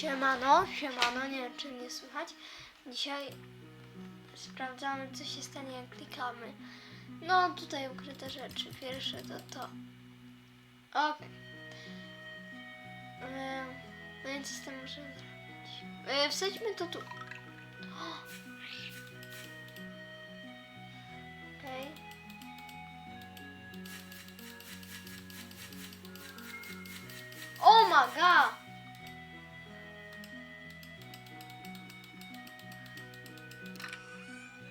Siemano, siemano, nie wiem czy mnie słychać. Dzisiaj sprawdzamy co się stanie jak klikamy. No tutaj ukryte rzeczy. Pierwsze to to. Okej. E, No i co z tym możemy zrobić? E, Wsadźmy to tu. Oh my god!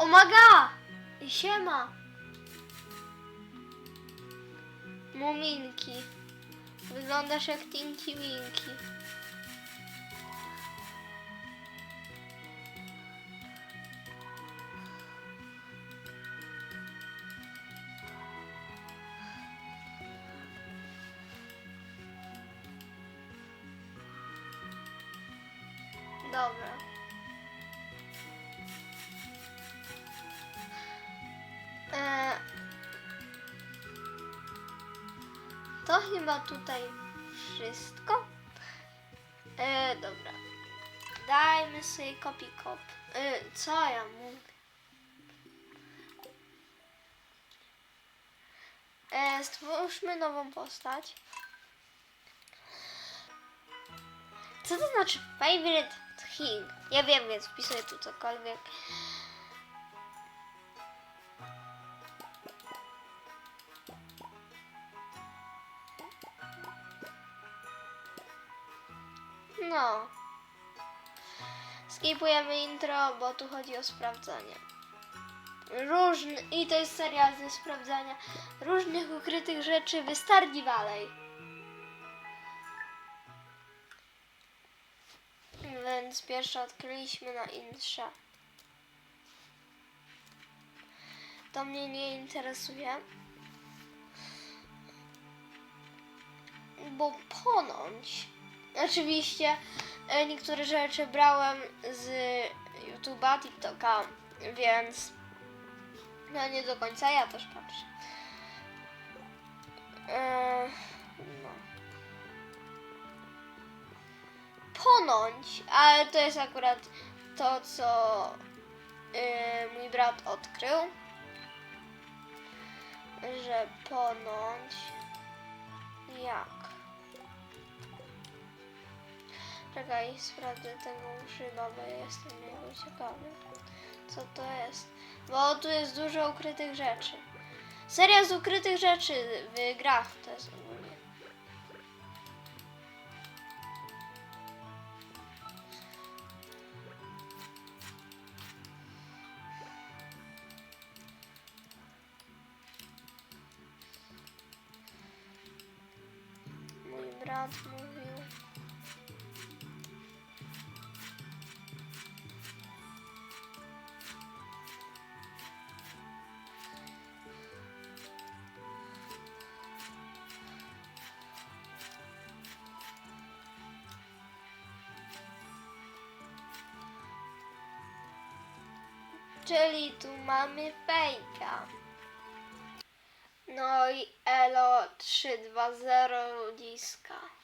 Omaga! Siema! Muminki. Wyglądasz jak Tinky Winky. Dobra. To chyba tutaj wszystko. E, dobra. Dajmy sobie kopi kop. E, co ja mówię? E, stwórzmy nową postać. Co to znaczy favorite thing? Ja wiem, więc wpisuję tu cokolwiek. No. Skipujemy intro, bo tu chodzi o sprawdzanie. Różny, I to jest seria ze sprawdzania różnych ukrytych rzeczy w Stardew Valley. Więc pierwsze odkryliśmy na intrze. To mnie nie interesuje. Bo ponoć, oczywiście e, niektóre rzeczy brałem z YouTube'a, TikToka, więc no nie do końca ja też patrzę. E, no. Ale to jest akurat to, co y, mój brat odkrył, że ponoć jak. Czekaj, sprawdzę tego grzyba, bo jestem jego ciekawy. Co to jest? Bo tu jest dużo ukrytych rzeczy. Seria z ukrytych rzeczy w grach to jest ogólnie. Mój brat mówił. Czyli tu mamy fejka. No i Elo 320 ludziska.